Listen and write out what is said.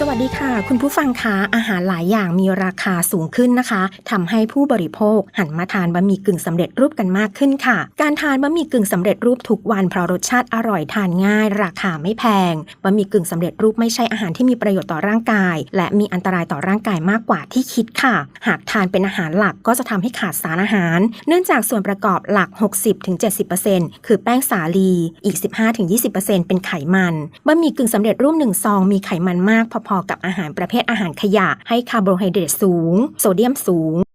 สวัสดีค่ะ คุณผู้ฟังคะอาหารหลายอย่างมีราคาสูงขึ้นนะคะทำให้ผู้บริโภคหันมาทานบะหมี่กึ่งสำเร็จรูปกันมากขึ้นค่ะ การทานบะหมี่กึ่งสำเร็จรูปทุกวันเพราะรสชาติอร่อยทานง่าย ราคาไม่แพงบะหมี่กึ่งสำเร็จรูปไม่ใช่อาหารที่มีประโยชน์ต่อร่างกาย และมีอันตรายต่อร่างกายมากกว่าที่คิดค่ะ หากทานเป็นอาหารหลักก็จะทำให้ขาดสารอาหาร เนื่องจากส่วนประกอบหลัก 60-70%คือแป้งสาลีอีก 15-20%เป็นไขมันบะหมี่กึ่งสำเร็จรูปหนึ่งซองมีไขมันมากพพอๆกับอาหารประเภทอาหารขยะ ให้คาร์โบไฮเดรตสูง โซเดียมสูง